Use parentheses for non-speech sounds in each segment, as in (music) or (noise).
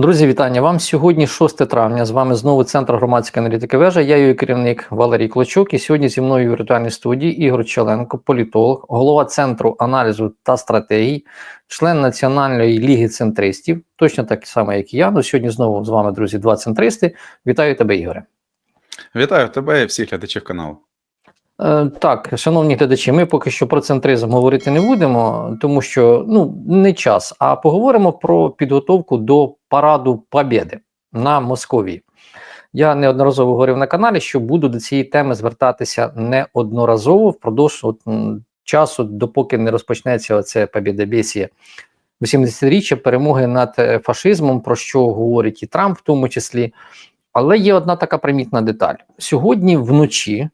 Друзі, вітання вам. Сьогодні 6 травня. З вами знову Центр громадської аналітики вежа. Я її керівник Валерій Клочук. І сьогодні зі мною в віртуальній студії Ігор Челенко, політолог, голова центру аналізу та стратегій, член Національної ліги центристів, точно так само, як і я. Ну сьогодні знову з вами, друзі, два центристи. Вітаю тебе, Ігоре. Вітаю тебе і всіх глядачів каналу. Е, Так, шановні глядачі, ми поки що про центризм говорити не будемо, тому що ну не час. А поговоримо про підготовку до параду Побєди на Московії. Я неодноразово говорив на каналі, що буду до цієї теми звертатися неодноразово впродовж от, часу, допоки не розпочнеться оце Побєдобєсія 80-річчя перемоги над е, фашизмом, про що говорить і Трамп в тому числі. Але є одна така примітна деталь. Сьогодні вночі е,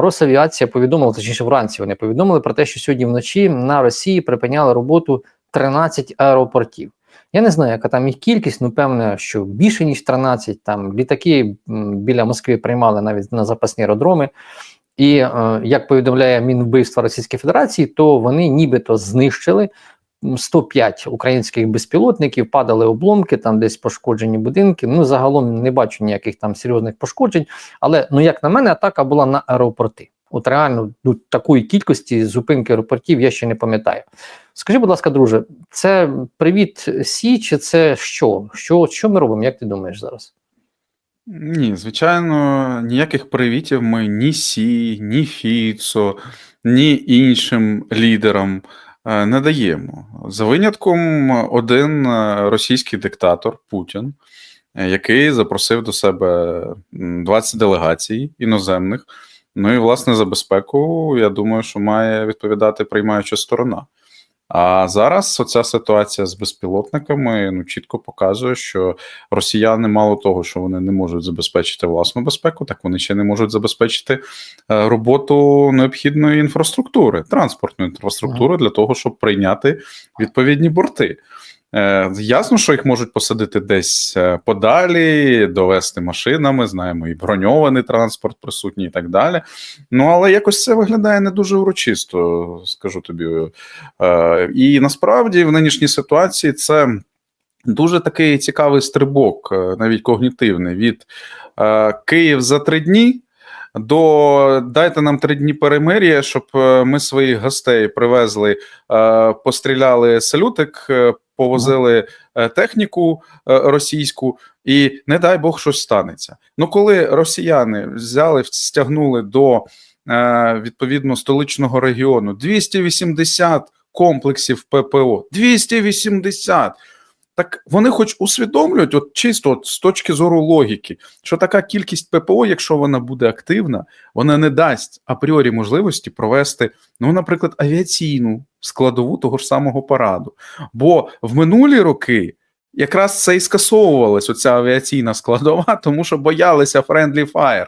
Росавіація повідомила, точніше вранці вони повідомили про те, що сьогодні вночі на Росії припиняли роботу 13 аеропортів. Я не знаю, яка там їх кількість, ну певне, що більше ніж 13. Там літаки біля Москви приймали навіть на запасні аеродроми. І е, як повідомляє Мінвбивства Російської Федерації, то вони нібито знищили 105 українських безпілотників, падали обломки, там десь пошкоджені будинки. Ну загалом не бачу ніяких там серйозних пошкоджень. Але ну як на мене, атака була на аеропорти. От реально ну, такої кількості зупинки аеропортів я ще не пам'ятаю. Скажи, будь ласка, друже, це привіт Сі, чи це що? Що, що ми робимо? Як ти думаєш зараз? Ні, звичайно, ніяких привітів ми ні Сі, ні Фіцо, ні іншим лідерам е, не даємо. За винятком один е, російський диктатор Путін, е, який запросив до себе м, 20 делегацій іноземних. Ну і власне за безпеку, я думаю, що має відповідати приймаюча сторона. А зараз оця ситуація з безпілотниками ну чітко показує, що росіяни мало того, що вони не можуть забезпечити власну безпеку, так вони ще не можуть забезпечити е, роботу необхідної інфраструктури, транспортної інфраструктури для того, щоб прийняти відповідні борти. Е, Ясно, що їх можуть посадити десь е, подалі, довести машинами, знаємо, і броньований транспорт присутній, і так далі. Ну але якось це виглядає не дуже урочисто, скажу тобі. Е, І насправді в нинішній ситуації це дуже такий цікавий стрибок, навіть когнітивний, від Київ за три дні. До дайте нам три дні перемир'я, щоб е, ми своїх гостей привезли, е, постріляли салютик, е, повозили техніку російську, і не дай Бог щось станеться. Ну, коли росіяни взяли, стягнули до відповідно столичного регіону 280 комплексів ППО, 280! Так вони хоч усвідомлюють, от чисто от з точки зору логіки, що така кількість ППО, якщо вона буде активна, вона не дасть апріорі можливості провести, ну, наприклад, авіаційну складову того ж самого параду. Бо в минулі роки якраз це і скасовувалась оця авіаційна складова, (laughs) тому що боялися friendly fire.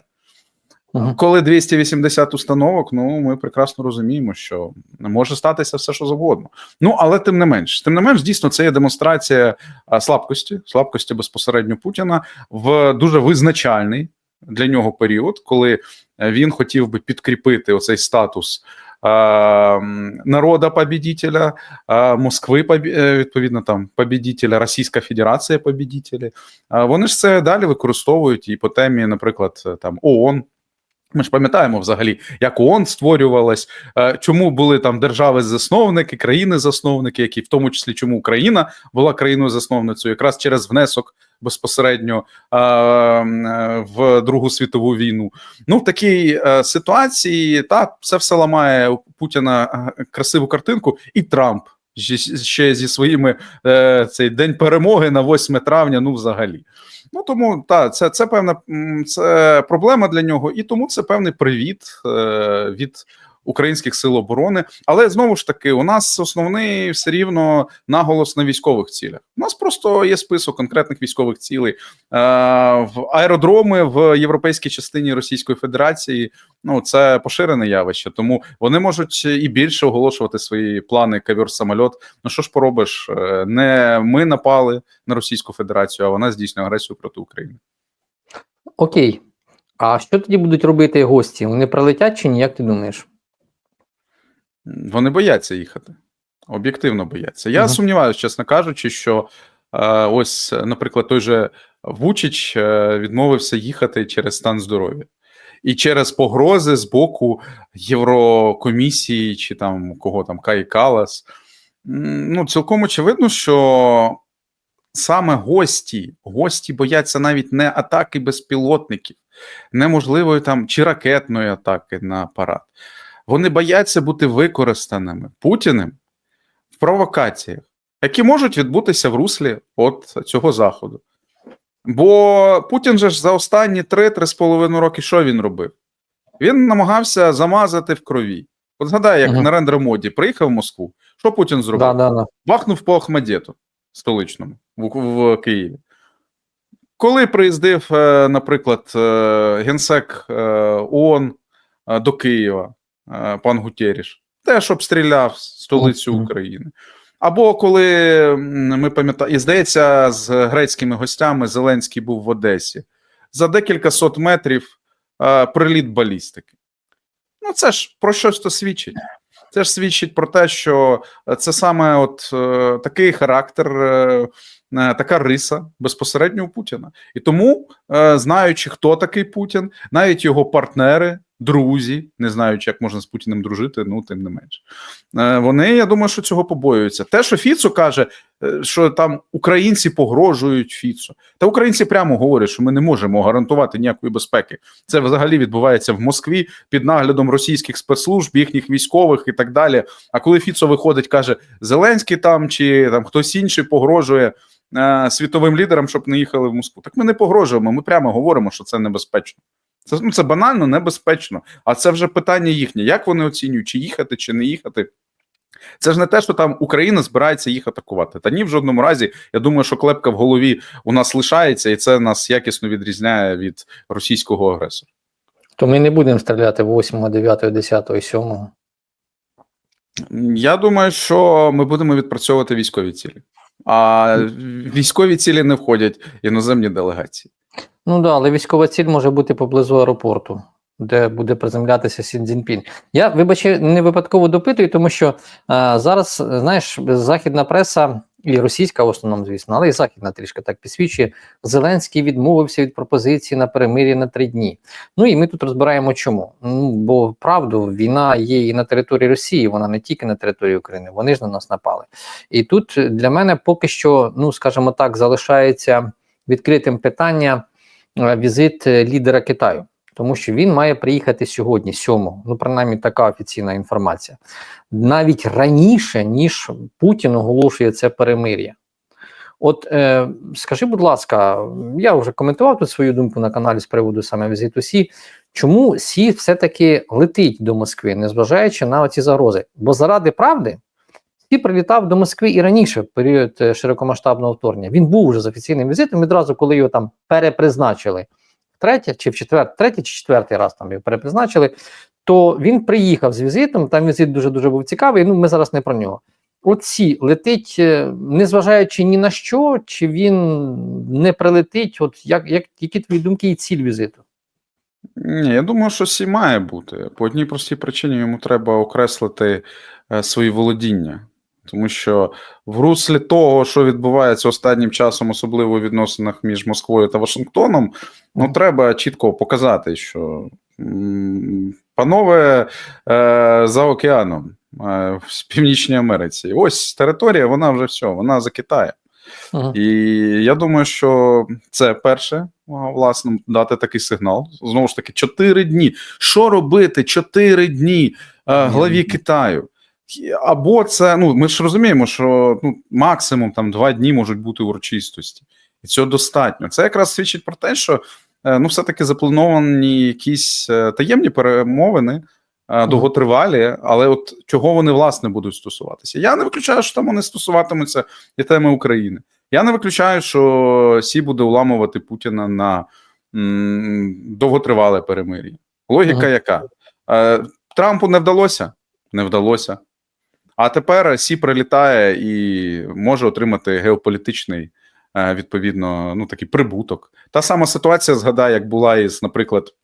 Мгм. Коли 280 установок, ну ми прекрасно розуміємо, що може статися все, що завгодно. Ну але тим не менш, тим не менш, дійсно, це є демонстрація слабкості, слабкості безпосередньо Путіна в дуже визначальний для нього період, коли е, він хотів би підкріпити оцей статус. Народа победителя, е, Москви, е, відповідно там победителя, Російська Федерація победителі. Е, Вони ж це далі використовують і по темі, наприклад, там ООН. Ми ж пам'ятаємо взагалі, як ООН створювалась, е, чому були там держави-засновники, країни-засновники, які в тому числі чому Україна була країною-засновницею, якраз через внесок безпосередньо е, е, в Другу світову війну. Ну в такій ситуації та це все ламає у Путіна красиву картинку, і Трамп ще- зі своїми цей день перемоги на 8 травня. Ну, взагалі. Ну тому та це, це певна це проблема для нього, і тому це певний привіт е, від українських сил оборони. Але знову ж таки, у нас основний все рівно наголос на військових цілях. У нас просто є список конкретних військових цілей е, в аеродроми в європейській частині Російської Федерації. Ну це поширене явище, тому вони можуть і більше оголошувати свої плани кавер самольот. Ну що ж поробиш? Е, Не ми напали на Російську Федерацію, а вона здійснює агресію проти України. Окей. А що тоді будуть робити гості? Вони прилетять чи ні? Як ти думаєш? Вони бояться їхати. Об'єктивно бояться. Я Мгм. сумніваюся, чесно кажучи, що Е, Ось, наприклад, той же Вучич е, відмовився їхати через стан здоров'я. І через погрози з боку Єврокомісії чи там кого там Кай Калас. Ну, цілком очевидно, що саме гості, гості бояться навіть не атаки безпілотників, неможливої там чи ракетної атаки на апарат. Вони бояться бути використаними Путіним в провокаціях, які можуть відбутися в руслі от цього заходу. Бо Путін же ж за останні 3-3,5 роки що він робив? Він намагався замазати в крові. От згадай, як Мгм. на рендер-моді приїхав в Москву. Що Путін зробив? Да, да, да. Бахнув по Ахмадєту столичному в, в Києві. Коли приїздив, е, наприклад, е, генсек е, ООН до Києва, пан Гутєріш, теж обстріляв столицю України. Або коли ми пам'ятаємо, і здається, з грецькими гостями Зеленський був в Одесі. За декілька сот метрів е, приліт балістики. Ну, це ж про щось то свідчить. Це ж свідчить про те, що це саме от е, такий характер, е, е, така риса безпосередньо у Путіна. І тому, е, знаючи, хто такий Путін, навіть його партнери, друзі, не знаючи, як можна з Путіним дружити, ну тим не менш, е, вони, я думаю, що цього побоюються. Те, що Фіцо каже, е, що там українці погрожують Фіцу, та українці прямо говорять, що ми не можемо гарантувати ніякої безпеки. Це взагалі відбувається в Москві під наглядом російських спецслужб, їхніх військових і так далі. А коли Фіцо виходить, каже Зеленський там чи там хтось інший погрожує е, світовим лідерам, щоб не їхали в Москву. Так ми не погрожуємо. Ми прямо говоримо, що це небезпечно. Це ну це банально небезпечно. А це вже питання їхнє. Як вони оцінюють, чи їхати, чи не їхати? Це ж не те, що там Україна збирається їх атакувати. Та ні, в жодному разі. Я думаю, що клепка в голові у нас лишається, і це нас якісно відрізняє від російського агресора. То ми не будемо стріляти 8, 9, 10, 7. Я думаю, що ми будемо відпрацьовувати військові цілі, а військові цілі не входять іноземні делегації. Ну да, але військова ціль може бути поблизу аеропорту, де буде приземлятися Сін Цзіньпінь. Я вибачаю, не випадково допитую, тому що е, зараз, знаєш, західна преса і російська в основному, звісно, але і західна трішки так підсвічує. Зеленський відмовився від пропозиції на перемир'я на три дні. Ну і ми тут розбираємо, чому. Ну бо правду, війна є і на території Росії, вона не тільки на території України. Вони ж на нас напали. І тут для мене поки що, ну скажімо так, залишається відкритим питання візит е, лідера Китаю, тому що він має приїхати сьогодні, 7, ну принаймні така офіційна інформація, навіть раніше, ніж Путін оголошує це перемир'я. От е, скажи, будь ласка, я вже коментував тут свою думку на каналі з приводу саме візиту Сі. Чому Сі все-таки летить до Москви, незважаючи на ці загрози? Бо заради правди Сі прилітав до Москви і раніше, в період е, широкомасштабного вторгнення. Він був вже з офіційним візитом відразу, коли його там перепризначили третє чи в четвертий, третій чи четвертий раз там його перепризначили, то він приїхав з візитом. Там візит дуже дуже був цікавий. Ну, ми зараз не про нього. Оці летить, е, незважаючи ні на що, чи він не прилетить. От як, як які твої думки і ціль візиту? Ні, я думаю, що сі має бути. По одній простій причині йому треба окреслити е, свої володіння. Тому що в руслі того, що відбувається останнім часом, особливо у відносинах між Москвою та Вашингтоном, ну треба чітко показати, що панове е, за океаном е, в (laughs) Північній Америці, ось територія, вона вже все, вона за Китаєм. Угу. І я думаю, що це перше, власне, дати такий сигнал. Знову ж таки, 4 дні. Що робити 4 дні е, главі Китаю? Або це, ну ми ж розуміємо, що ну, максимум там 2 дні можуть бути урочистості, і цього достатньо. Це якраз свідчить про те, що е, ну, все-таки заплановані якісь е, таємні перемовини. е, Довготривалі, але от чого вони власне будуть стосуватися? Я не виключаю, що там вони стосуватимуться і теми України. Я не виключаю, що Сі буде уламувати Путіна на м, довготривале перемир'я. Логіка Ага. яка? Трампу не вдалося? Не вдалося. А тепер Сі прилітає і може отримати геополітичний, е, відповідно, ну такий прибуток. Та сама ситуація, згадай, як була із, наприклад,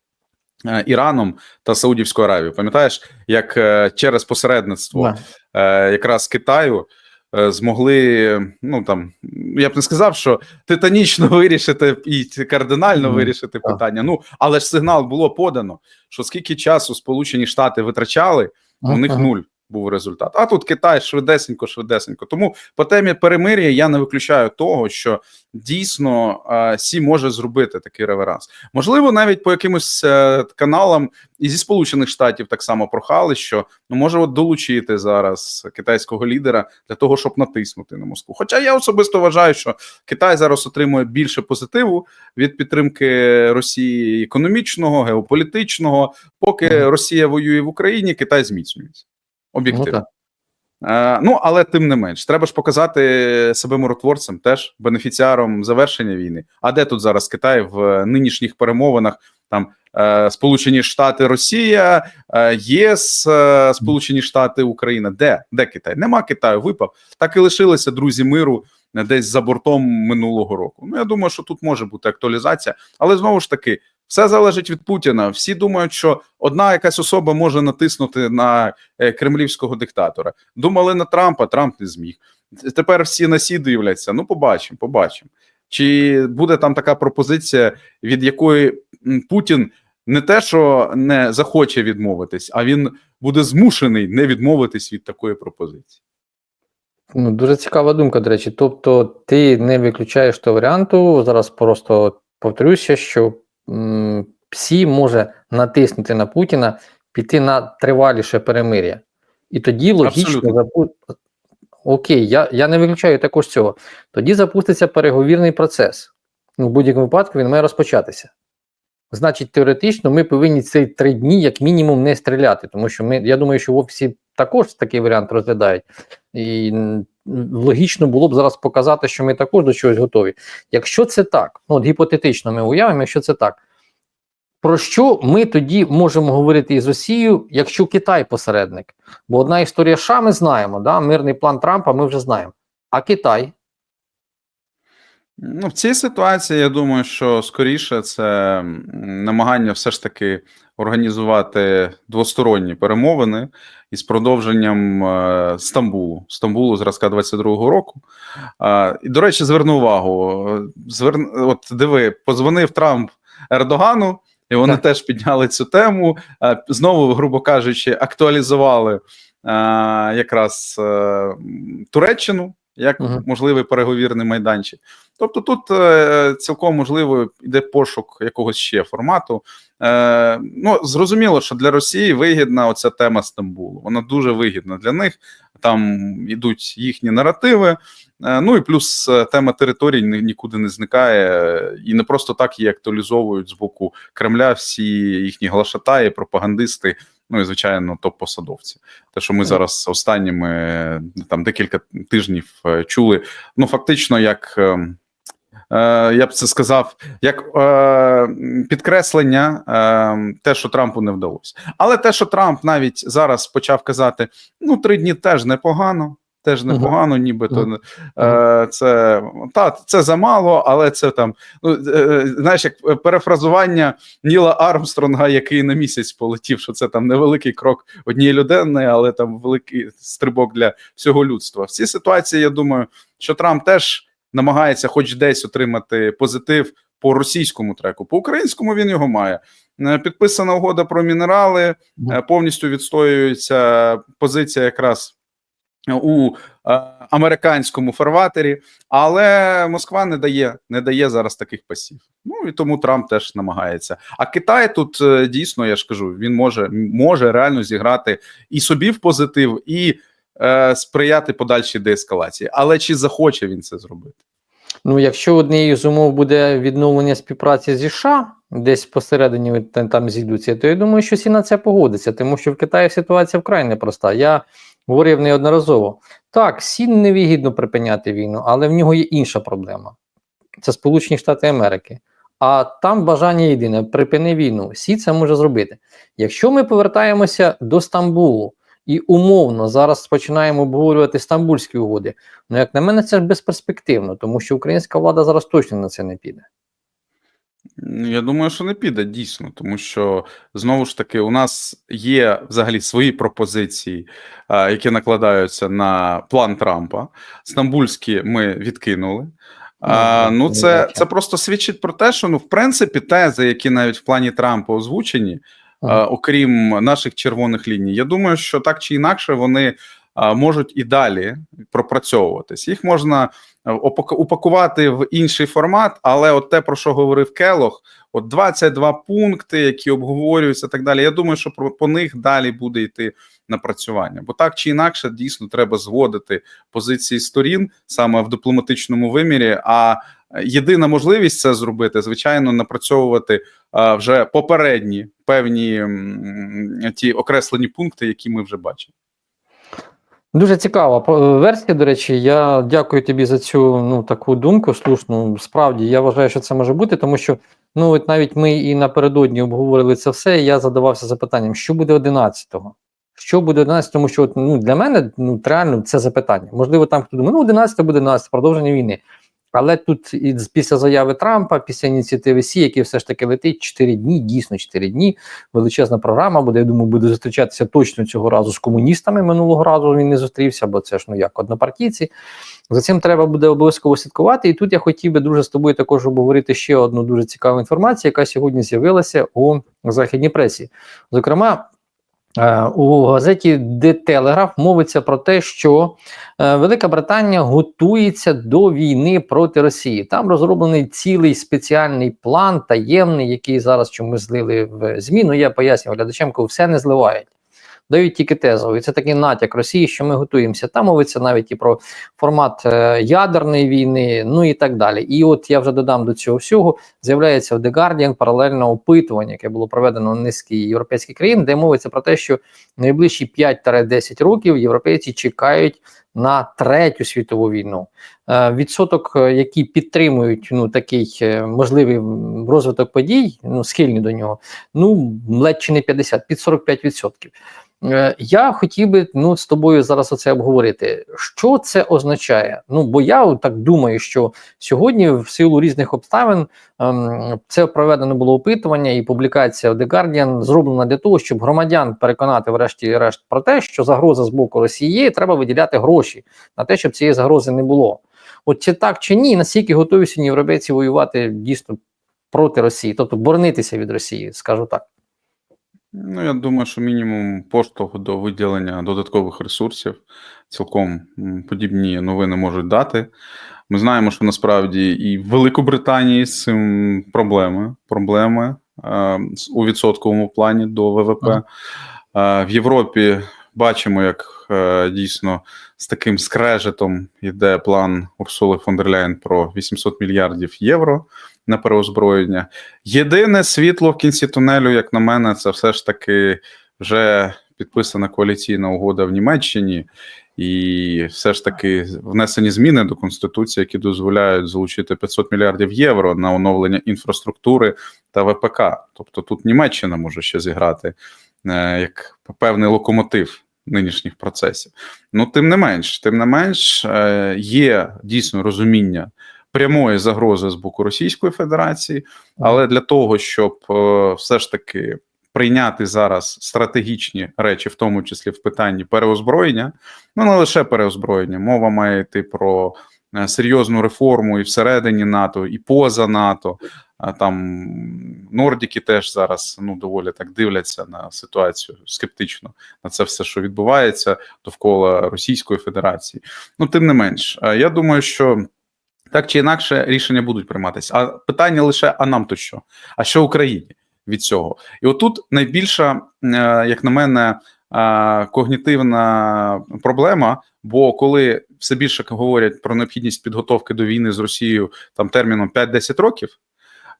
е, Іраном та Саудівською Аравією. Пам'ятаєш, як е, через посередництво Да. е, якраз Китаю змогли, ну там, я б не сказав, що титанічно (laughs) вирішити і кардинально Мгм. вирішити питання. Ну, але ж сигнал було подано, що скільки часу Сполучені Штати витрачали, у них нуль був результат. А тут Китай швидесенько, швидесенько. Тому по темі перемир'я я не виключаю того, що дійсно е, Сі може зробити такий реверанс. Можливо, навіть по якимось е, каналам і зі Сполучених Штатів так само прохали, що ну може от долучити зараз китайського лідера для того, щоб натиснути на Москву. Хоча я особисто вважаю, що Китай зараз отримує більше позитиву від підтримки Росії економічного, геополітичного. Поки Росія воює в Україні, Китай зміцнюється. Ну, Об'єктивно. так. Е, ну, але тим не менш, треба ж показати себе миротворцем, теж бенефіціаром завершення війни. А де тут зараз Китай в нинішніх перемовинах? Там е, Сполучені Штати, Росія, е, ЄС, е, Сполучені Штати, Україна. Де? Де Китай? Нема Китаю, випав. Так і лишилися друзі миру е, десь за бортом минулого року. Ну, я думаю, що тут може бути актуалізація, але знову ж таки. Все залежить від Путіна. Всі думають, що одна якась особа може натиснути на е, кремлівського диктатора. Думали на Трампа, Трамп не зміг. Тепер всі на сі дивляться. Ну, побачимо, побачимо. Чи буде там така пропозиція, від якої Путін не те, що не захоче відмовитись, а він буде змушений не відмовитись від такої пропозиції. Ну, дуже цікава думка, до речі. Тобто, ти не виключаєш того варіанту. Зараз просто повторюся, що Псі може натиснути на Путіна, піти на триваліше перемир'я. І тоді логічно запу... Окей, я, я не виключаю також цього. Тоді запуститься переговірний процес. Ну, в будь-якому випадку він має розпочатися. Значить, теоретично ми повинні ці три дні, як мінімум, не стріляти, тому що ми, я думаю, що в офісі також такий варіант розглядають. І логічно було б зараз показати, що ми також до чогось готові. Якщо це так, ну от гіпотетично ми уявимо, якщо це так, про що ми тоді можемо говорити із Росією, якщо Китай посередник? Бо одна історія США ми знаємо, да? мирний план Трампа ми вже знаємо. А Китай? Ну, в цій ситуації я думаю, що скоріше це намагання все ж таки організувати двосторонні перемовини із продовженням е, Стамбулу, Стамбулу зразка 22-го року. Е, і, до речі, зверну увагу: е, зверн... от диви, позвонив Трамп Ердогану, і вони Так. теж підняли цю тему. Е, знову, грубо кажучи, актуалізували е, якраз е, Туреччину як Мгм. можливий переговірний майданчик. Тобто тут е, цілком можливо йде пошук якогось ще формату. Е, ну, зрозуміло, що для Росії вигідна оця тема Стамбулу. Вона дуже вигідна для них. Там йдуть їхні наративи. Е, ну і плюс тема територій нікуди не зникає, і не просто так її актуалізовують з боку Кремля всі їхні глашатаї, пропагандисти. Ну і звичайно, топ-посадовці. Те, що ми зараз останніми там декілька тижнів чули, ну фактично, як е, е, я б це сказав, як е, підкреслення е, те, що Трампу не вдалося. Але те, що Трамп навіть зараз почав казати: ну, три дні теж непогано. Теж непогано, нібито Мгм. е, це та це замало, але це там ну е, знаєш, як перефразування Ніла Армстронга, який на місяць полетів, що це там невеликий крок однієї людини, але там великий стрибок для всього людства. В цій ситуації я думаю, що Трамп теж намагається, хоч десь отримати позитив по російському треку. По українському він його має. Е, Підписана угода про мінерали, е, повністю відстоюється позиція якраз у е, американському фарватері, але Москва не дає не дає зараз таких пасів. Ну і тому Трамп теж намагається. А Китай тут дійсно, я ж кажу, він може, може реально зіграти і собі в позитив, і е, сприяти подальшій деескалації. Але чи захоче він це зробити? Ну, якщо однією з умов буде відновлення співпраці зі США, десь посередині там- там зійдуться, то я думаю, що всі на це погодяться, тому що в Китаї ситуація вкрай непроста. Я говорив неодноразово. Так, Сі невигідно припиняти війну, але в нього є інша проблема. Це Сполучені Штати Америки. А там бажання єдине припини війну. Сі це може зробити. Якщо ми повертаємося до Стамбулу і умовно зараз починаємо обговорювати стамбульські угоди, ну як на мене, це ж безперспективно, тому що українська влада зараз точно на це не піде. Я думаю, що не піде дійсно, тому що знову ж таки у нас є взагалі свої пропозиції, які накладаються на план Трампа. Стамбульські ми відкинули. А, Ну, ну, це, це просто свідчить про те, що ну, в принципі, тези, які навіть в плані Трампа озвучені, а, окрім наших червоних ліній, я думаю, що так чи інакше вони можуть і далі пропрацьовуватись. Їх можна е, упакувати в інший формат, але от те, про що говорив Келох, от 22 пункти, які обговорюються, так далі. Я думаю, що по них далі буде йти напрацювання. Бо так чи інакше, дійсно треба зводити позиції сторін саме в дипломатичному вимірі. А єдина можливість це зробити, звичайно, напрацьовувати вже попередні певні ті окреслені пункти, які ми вже бачимо. Дуже цікава версія. До речі, я дякую тобі за цю ну таку думку. Слушну. Справді я вважаю, що це може бути, тому що ну от навіть ми і напередодні обговорили це все. І я задавався запитанням, що буде 11-го? Що буде 11, тому що от, ну, для мене ну, реально це запитання. Можливо, там хто думає, ну 11 буде 11, продовження війни. Але тут і після заяви Трампа, після ініціативи Сі, який все ж таки летить 4 дні, дійсно 4 дні. Величезна програма буде. Я думаю, буде зустрічатися точно цього разу з комуністами. Минулого разу він не зустрівся, бо це ж ну як однопартійці. За цим треба буде обов'язково слідкувати. І тут я хотів би друже з тобою також обговорити ще одну дуже цікаву інформацію, яка сьогодні з'явилася у західній пресі. Зокрема. Е, У газеті The Telegraph мовиться про те, що е, Велика Британія готується до війни проти Росії. Там розроблений цілий спеціальний план, таємний, який зараз чомусь злили в ЗМІ. Ну я пояснюю глядачам, коли все не зливають. Дають тільки тезу. І це такий натяк Росії, що ми готуємося. Там мовиться навіть і про формат е, ядерної війни, ну і так далі. І от я вже додам до цього всього. З'являється в The Guardian паралельне опитування, яке було проведено в низки європейських країн, де мовиться про те, що найближчі 5-10 років європейці чекають на третю світову війну. Е, Відсоток, е, які підтримують ну такий е, можливий розвиток подій, ну схильні до нього, ну ледь чи не 50, під 45%. Е, Я хотів би ну з тобою зараз оце обговорити. Що це означає? Ну бо я так думаю, що сьогодні, в силу різних обставин, ем, це проведено було опитування і публікація в The Guardian зроблена для того, щоб громадян переконати, врешті-решт, про те, що загроза з боку Росії є, треба виділяти гроші на те, щоб цієї загрози не було. От чи так чи ні, наскільки готові сьогодні європейці воювати дійсно проти Росії, тобто боронитися від Росії, скажу так. Ну, я думаю, що мінімум поштовх до виділення додаткових ресурсів цілком подібні новини можуть дати. Ми знаємо, що насправді і в Великобританії з цим проблеми, проблеми е, у відсотковому плані до ВВП. Е, в Європі бачимо, як дійсно з таким скрежетом йде план Урсули фон дер про 800 мільярдів євро на переозброєння. Єдине світло в кінці тунелю, як на мене, це все ж таки вже підписана коаліційна угода в Німеччині, і все ж таки внесені зміни до конституції, які дозволяють залучити 500 мільярдів євро на оновлення інфраструктури та ВПК. Тобто тут Німеччина може ще зіграти е, як певний локомотив нинішніх процесів. Ну, тим не менш, тим не менш, е, є дійсно розуміння прямої загрози з боку Російської Федерації, але для того, щоб е, все ж таки прийняти зараз стратегічні речі, в тому числі в питанні переозброєння, ну не лише переозброєння, мова має йти про е, серйозну реформу і всередині НАТО, і поза НАТО. Там Нордіки теж зараз ну доволі так дивляться на ситуацію скептично на це все, що відбувається довкола Російської Федерації. Ну, тим не менш, я думаю, що так чи інакше рішення будуть прийматися. А питання лише: а нам то що? А що Україні від цього? І отут найбільша, е, як на мене, е, когнітивна проблема. Бо коли все більше говорять про необхідність підготовки до війни з Росією там терміном 5-10 років,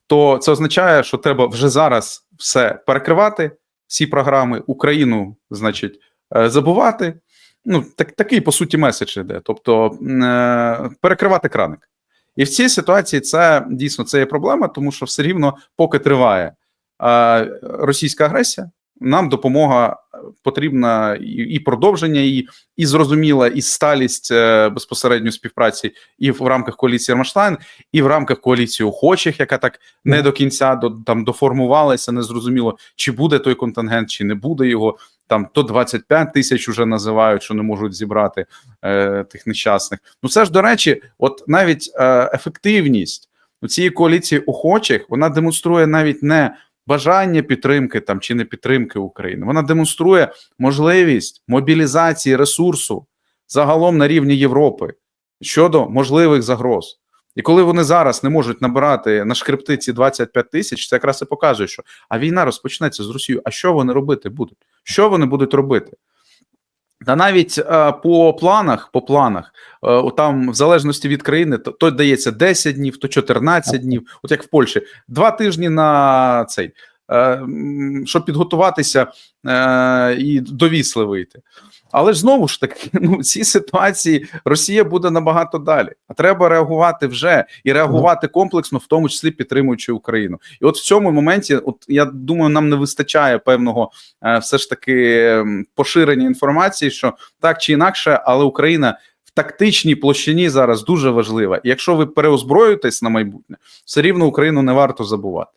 то це означає, що треба вже зараз все перекривати, всі програми, Україну, значить, е, забувати. Ну, так, такий по суті меседж іде. Тобто е, перекривати краник. І в цій ситуації це дійсно це є проблема, тому що все рівно, поки триває е, російська агресія, нам допомога е, потрібна і, продовження її, і зрозуміла, і сталість е, безпосередньо співпраці і в рамках коаліції Рамштайн, і в рамках коаліції охочих, яка так не до кінця до там доформувалася. Не зрозуміло, чи буде той контингент, чи не буде його. Там то 25 тисяч уже називають, що не можуть зібрати е, тих нещасних. Ну це ж до речі, от навіть е, ефективність у цієї коаліції охочих вона демонструє навіть не бажання підтримки там чи не підтримки України. Вона демонструє можливість мобілізації ресурсу загалом на рівні Європи щодо можливих загроз. І коли вони зараз не можуть набирати на шкрипти ці 25 тисяч, це якраз і показує, що а війна розпочнеться з Росією. А що вони робити будуть? Що вони будуть робити? Та навіть е, по планах, по планах, е, там в залежності від країни, то, то дається 10 днів, то 14 днів, от як в Польщі, два тижні на цей, е, щоб підготуватися е, і до вісли вийти. Але ж знову ж таки, (laughs) ну в цій ситуації Росія буде набагато далі. А треба реагувати вже і реагувати комплексно, в тому числі підтримуючи Україну. І от в цьому моменті, от я думаю, нам не вистачає певного е, все ж таки поширення інформації, що так чи інакше, але Україна в тактичній площині зараз дуже важлива. І якщо ви переозброюєтесь на майбутнє, все рівно Україну не варто забувати.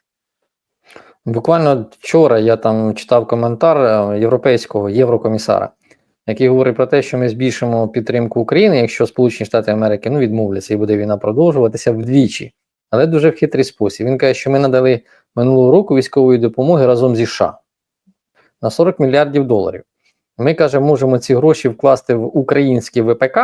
Буквально вчора я там читав коментар е, європейського єврокомісара, який говорить про те, що ми збільшимо підтримку України, якщо Сполучені Штати Америки ну, відмовляться і буде війна продовжуватися вдвічі, але дуже в хитрий спосіб. Він каже, що ми надали минулого року військової допомоги разом зі США на 40 мільярдів доларів. Ми каже, можемо ці гроші вкласти в український ВПК,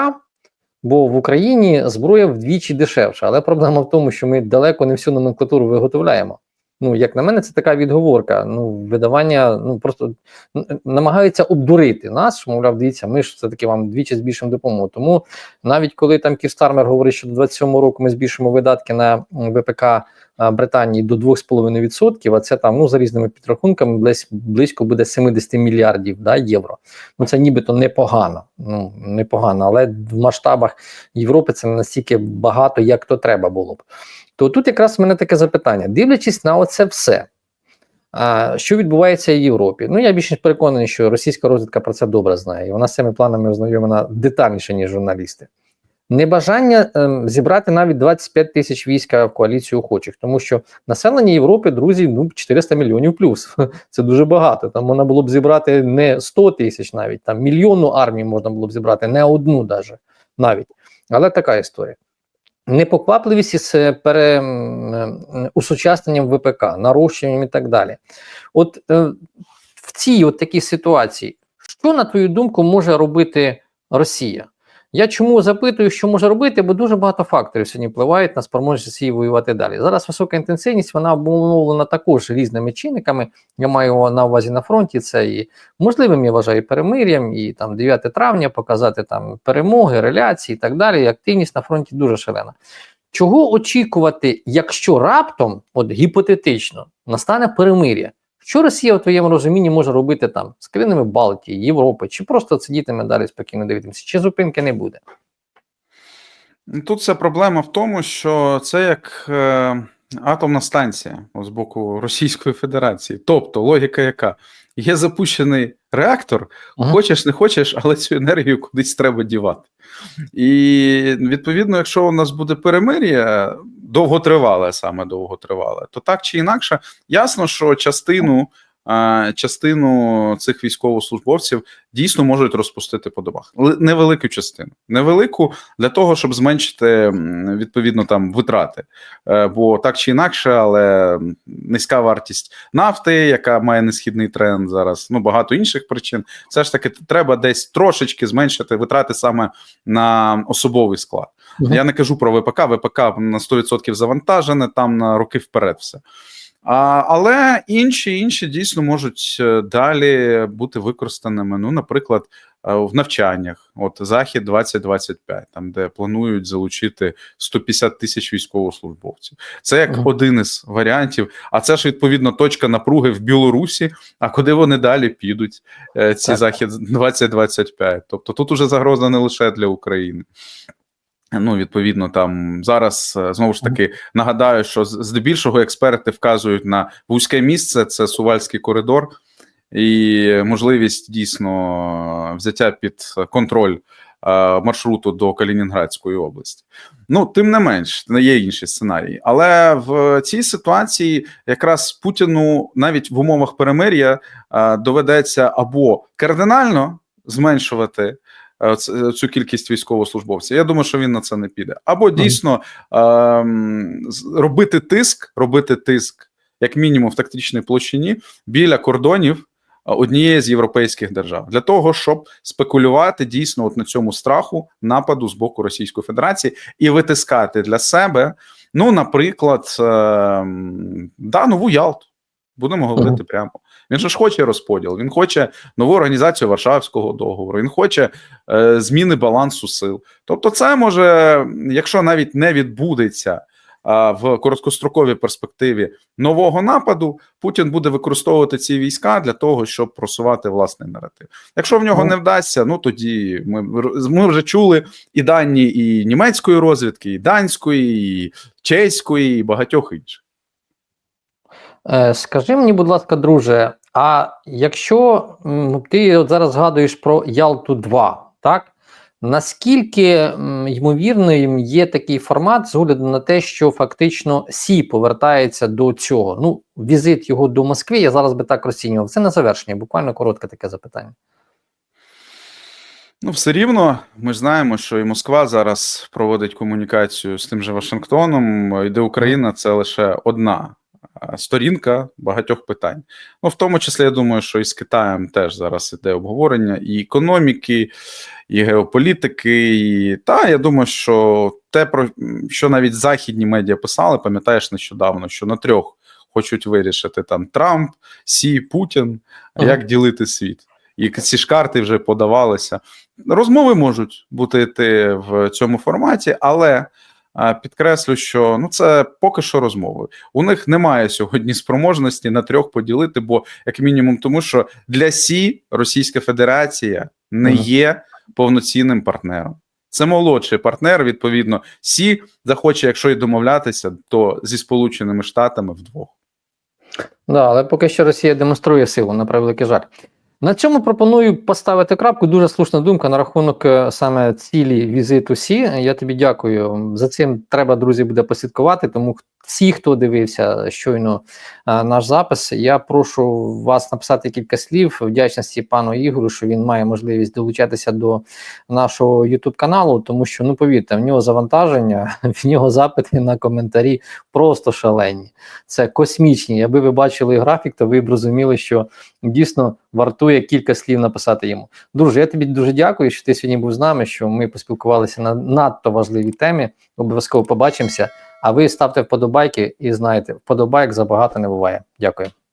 бо в Україні зброя вдвічі дешевша. Але проблема в тому, що ми далеко не всю номенклатуру виготовляємо. Ну, як на мене, це така відговорка. Ну, видавання ну просто намагаються обдурити нас, що, мовляв, дивіться, ми ж все-таки вам двічі збільшимо допомогу. Тому навіть коли там Ківстармер говорить, що до 27-го року ми збільшимо видатки на ВПК Британії до 2,5%, а це там ну за різними підрахунками близь, близько буде 70 мільярдів да, євро. Ну це нібито непогано. Ну непогано, але в масштабах Європи це не настільки багато, як то треба було б. То тут якраз в мене таке запитання: дивлячись на оце все, що відбувається в Європі? Ну я більш переконаний, що російська розвідка про це добре знає, і вона з цими планами ознайомлена детальніше, ніж журналісти. Небажання ем, зібрати навіть 25 тисяч війська в коаліцію охочих, тому що населення Європи, друзі, ну 400 мільйонів плюс. (laughs) Це дуже багато. Там можна було б зібрати не 100 тисяч, навіть там мільйонну армію можна було б зібрати, не одну навіть. Але така історія. Непоквапливість із е, пере, м, усучасненням ВПК, нарощенням і так далі. От е, в цій от такій ситуації, що, на твою думку, може робити Росія? Я чому запитую, що може робити, бо дуже багато факторів сьогодні впливають на спроможність Росії воювати далі. Зараз висока інтенсивність, вона обумовлена також різними чинниками. Я маю на увазі на фронті. Це і можливим, я вважаю, перемир'ям, і там 9 травня показати там перемоги, реляції і так далі. Активність на фронті дуже шалена. Чого очікувати, якщо раптом, от гіпотетично, настане перемир'я? Що Росія в твоєму розумінні може робити там з країнами Балтії, Європи, чи просто сидітиме далі спокійно дивитися, чи зупинки не буде? Тут ця проблема в тому, що це як е, атомна станція з боку Російської Федерації. Тобто, логіка яка? Є запущений реактор, Ага. хочеш, не хочеш, але цю енергію кудись треба дівати. І відповідно, якщо у нас буде перемир'я, довготривале, саме довготривале, то так чи інакше, ясно, що частину. Частину цих військовослужбовців дійсно можуть розпустити по домах. Невелику частину, невелику для того, щоб зменшити відповідно там витрати. Е, Бо так чи інакше, але низька вартість нафти, яка має несхідний тренд зараз, ну багато інших причин. Все ж таки треба десь трошечки зменшити витрати саме на особовий склад. Мгм. Я не кажу про ВПК, ВПК на 100% завантажене, там на роки вперед все. А, але інші інші дійсно можуть е, далі бути використаними. Ну, наприклад, е, в навчаннях, от захід 2025, там де планують залучити 150 тисяч військовослужбовців. Це як Мгм. один із варіантів. А це ж відповідно точка напруги в Білорусі. А куди вони далі підуть? е, Ці Так. захід 2025. Тобто тут уже загроза не лише для України. Ну, відповідно, там зараз е, знову ж таки нагадаю, що здебільшого експерти вказують на вузьке місце, це Сувальський коридор. і можливість дійсно взяття під контроль е, маршруту до Калінінградської області. Ну, тим не менш, є інші сценарії. Але в цій ситуації якраз Путіну навіть в умовах перемир'я е, доведеться або кардинально зменшувати цю кількість військовослужбовців. Я думаю, що він на це не піде. Або дійсно ем, робити тиск, робити тиск, як мінімум в тактичній площині біля кордонів е, однієї з європейських держав для того, щоб спекулювати дійсно от на цьому страху нападу з боку Російської Федерації і витискати для себе, ну, наприклад, ем, да, нову Ялту. Будемо говорити прямо. Він же ж хоче розподіл, він хоче нову організацію Варшавського договору, він хоче е, зміни балансу сил. Тобто, це може, якщо навіть не відбудеться в короткостроковій перспективі нового нападу, Путін буде використовувати ці війська для того, щоб просувати власний наратив. Якщо в нього Ну. не вдасться, ну тоді ми, ми вже чули і дані і німецької розвідки, і данської, і чеської, і багатьох інших. Е, Скажи мені, будь ласка, друже, а якщо м, ти от зараз згадуєш про Ялту 2, так? Наскільки ймовірним є такий формат з огляду на те, що фактично Сі повертається до цього? Ну, візит його до Москви, я зараз би так розцінював. Це на завершення, буквально коротке таке запитання. Ну, все рівно, ми знаємо, що і Москва зараз проводить комунікацію з тим же Вашингтоном, і де Україна це лише одна сторінка багатьох питань. Ну, в тому числі, я думаю, що і з Китаєм теж зараз іде обговорення і економіки, і геополітики. І та я думаю, що те, про що навіть західні медіа писали, пам'ятаєш нещодавно, що на трьох хочуть вирішити там Трамп, Сі, Путін, Ага. як ділити світ. І ці ж карти вже подавалися. Розмови можуть бути йти в цьому форматі, але підкреслю, що ну це поки що розмови. У них немає сьогодні спроможності на трьох поділити, бо як мінімум, тому що для Сі Російська Федерація не є повноцінним партнером. Це молодший партнер. Відповідно, Сі захоче, якщо й домовлятися, то зі Сполученими Штатами вдвох. Да, але поки що Росія демонструє силу, на превеликий жаль. На цьому пропоную поставити крапку. Дуже слушна думка на рахунок е, саме цілі візиту Сі. Я тобі дякую. За цим треба, друзі, буде послідкувати. Тому всі, хто дивився щойно е, наш запис, я прошу вас написати кілька слів вдячності пану Ігорю, що він має можливість долучатися до нашого YouTube каналу, тому що ну повірте, в нього завантаження, (laughs) в нього запити на коментарі просто шалені. Це космічні. Якби ви бачили графік, то ви б розуміли, що дійсно вартує кілька слів написати йому. Друже, я тобі дуже дякую, що ти сьогодні був з нами. Що ми поспілкувалися на надто важливій темі. Обов'язково побачимося. А ви ставте вподобайки і знаєте, вподобайк забагато не буває. Дякую.